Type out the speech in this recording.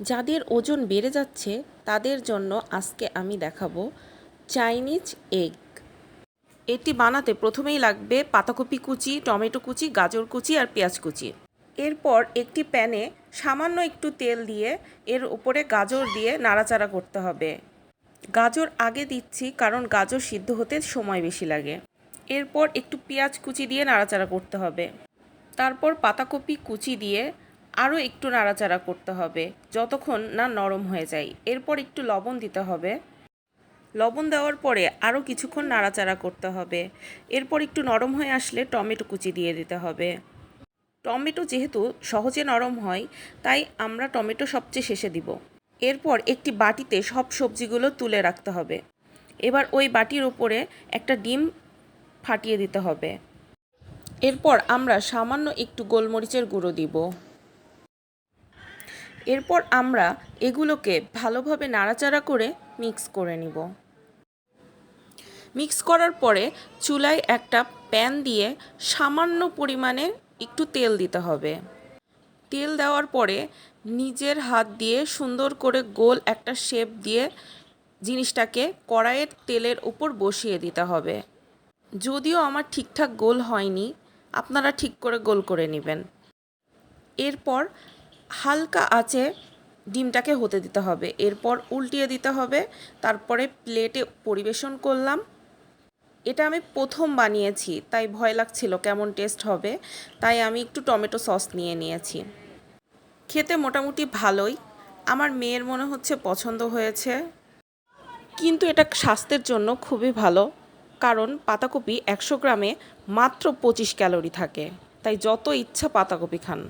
যাদের ওজন বেড়ে যাচ্ছে, তাদের জন্য আজকে আমি দেখাবো চাইনিজ এগ। এটি বানাতে প্রথমেই লাগবে পাতাকপি কুচি, টমেটো কুচি, গাজর কুচি আর পেঁয়াজ কুচি। এরপর একটি প্যানে সামান্য একটু তেল দিয়ে এর উপরে গাজর দিয়ে নাড়াচাড়া করতে হবে। গাজর আগে দিচ্ছি কারণ গাজর সিদ্ধ হতে সময় বেশি লাগে। এরপর একটু পেঁয়াজ কুচি দিয়ে নাড়াচাড়া করতে হবে। তারপর পাতাকপি কুচি দিয়ে আরও একটু নাড়াচাড়া করতে হবে, যতক্ষণ না নরম হয়ে যায়। এরপর একটু লবণ দিতে হবে। লবণ দেওয়ার পরে আরও কিছুক্ষণ নাড়াচাড়া করতে হবে। এরপর একটু নরম হয়ে আসলে টমেটো কুচি দিয়ে দিতে হবে। টমেটো যেহেতু সহজে নরম হয়, তাই আমরা টমেটো সবচেয়ে শেষে দিব। এরপর একটি বাটিতে সব সবজিগুলো তুলে রাখতে হবে। এবার ওই বাটির ওপরে একটা ডিম ফাটিয়ে দিতে হবে। এরপর আমরা সামান্য একটু গোলমরিচের গুঁড়ো দিব। এরপর আমরা এগুলোকে ভালোভাবে নাড়াচাড়া করে মিক্স করে নিব। মিক্স করার পরে চুলায় একটা প্যান দিয়ে সামান্য পরিমাণে একটু তেল দিতে হবে। তেল দেওয়ার পরে নিজের হাত দিয়ে সুন্দর করে গোল একটা শেপ দিয়ে জিনিসটাকে কড়াইয়ের তেলের উপর বসিয়ে দিতে হবে। যদিও আমার ঠিকঠাক গোল হয়নি, আপনারা ঠিক করে গোল করে নেবেন। এরপর হালকা আঁচে ডিমটাকে হতে দিতে হবে। এরপর উল্টিয়ে দিতে হবে। তারপরে প্লেটে পরিবেশন করলাম। এটা আমি প্রথম বানিয়েছি, তাই ভয় লাগছিল কেমন টেস্ট হবে। তাই আমি একটু টমেটো সস নিয়ে নিয়েছি। খেতে মোটামুটি ভালোই। আমার মেয়ের মনে হচ্ছে পছন্দ হয়েছে। কিন্তু এটা স্বাস্থ্যের জন্য খুবই ভালো, কারণ পাতাকপি একশো গ্রামে মাত্র পঁচিশ ক্যালোরি থাকে। তাই যত ইচ্ছা পাতাকপি খান।